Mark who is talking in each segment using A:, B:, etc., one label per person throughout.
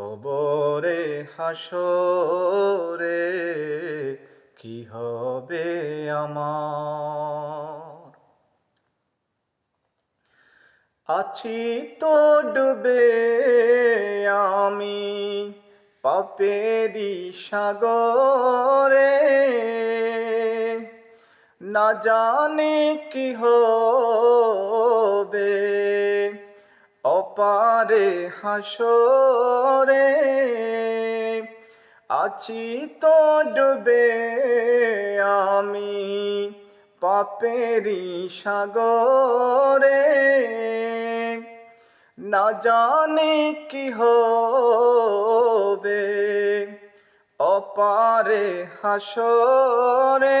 A: কবরে হাসরে কি হবে আমার? আছি তো ডুবে আমি পাপেরি সাগরে। না জানি কি হবে অপারে হাসরে আছি তো ডুবে আমি পাপেরি সাগরে। না জানি কি হবে অপারে হাসরে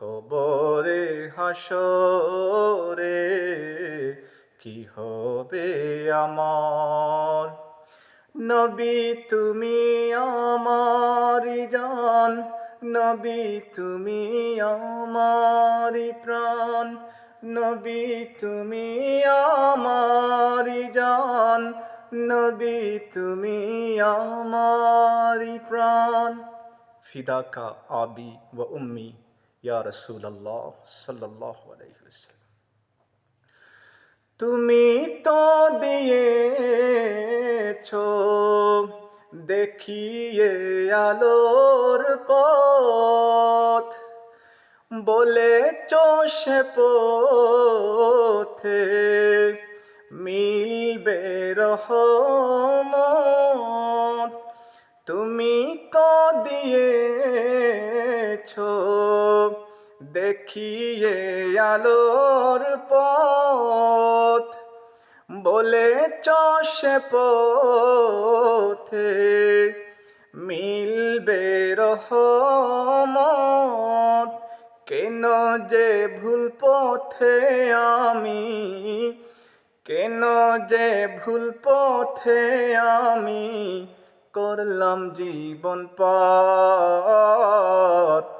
A: কবরে হাসরে কি হবে আমার? নবী, তুমি আমার জান। নবী, তুমি আমার প্রাণ। নবী, তুমি আমার জান। নবী, তুমি আমার প্রাণ। ফিদাকা আবি ও উম্মি। ইয়া রসুল্লাহ সাল্লাহ আলাইহি তুমি তো দিয়েছ দেখিয়ে আলোর পথ বলে সে পথে মিলবে রহমত। তুমি তো দিয়েছ দেখিয়ে আলোর পথ। বলে সে পথে মিলবে রহমত। কেন যে ভুল পথে আমি, কেন যে ভুল পথে আমি করলাম জীবন পার।